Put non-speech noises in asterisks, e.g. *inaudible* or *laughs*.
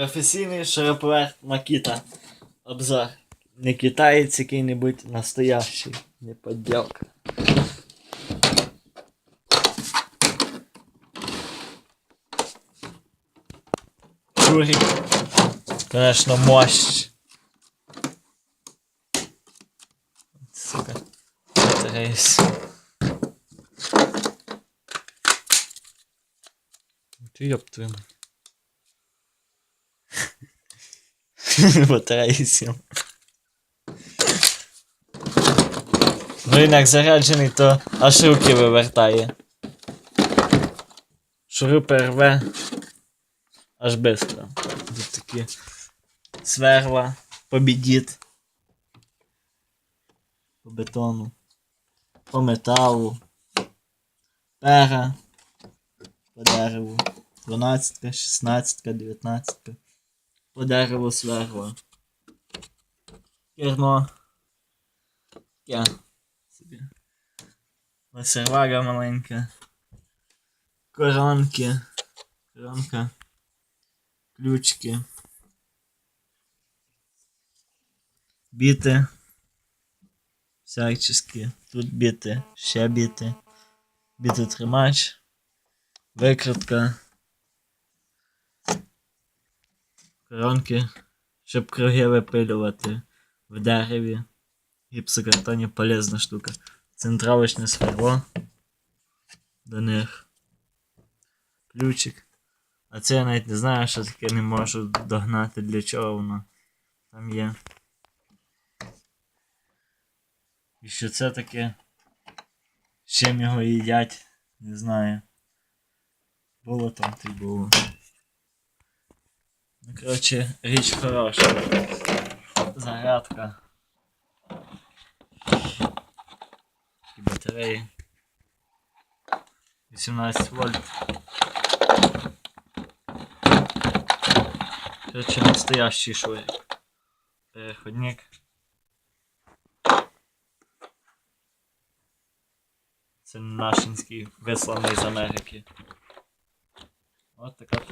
Професійний шуруповерт Макіта. Обзор. Не китаєць який-небудь настоящий. Не подделка. Шурик. Конечно, мощь. Сука. Трейс. Ты ёб твою мать. *laughs* Батарейся. Ну він як заряджений, то аж руки вивертає. Шурупи рве аж бистро. Тут такі сверла, побідіт. По бетону, по металу, пера, по дереву. 12, 16, 19. По дереву сверла. Керно. Я собі. Ласервага маленька. Коронки. Коронка. Ключики. Біти. Всячески. Тут біти. Ще біти. Біти тримач. Викрутка. Коронки. Щоб круги випилювати в дереві. Гіпсокартоні полезна штука. Центровочне сверло. До них. Ключик. А це я навіть не знаю, що таке не можу догнати, для чого воно там є. І що це таке? З чим його їдять, не знаю. Було там то й було. Ну, коротше, річ хороша. Зарядка. І батареї. 18 вольт. Короче, настоящий шурик. Переходник. Це нашинський, висланий з Америки. От така.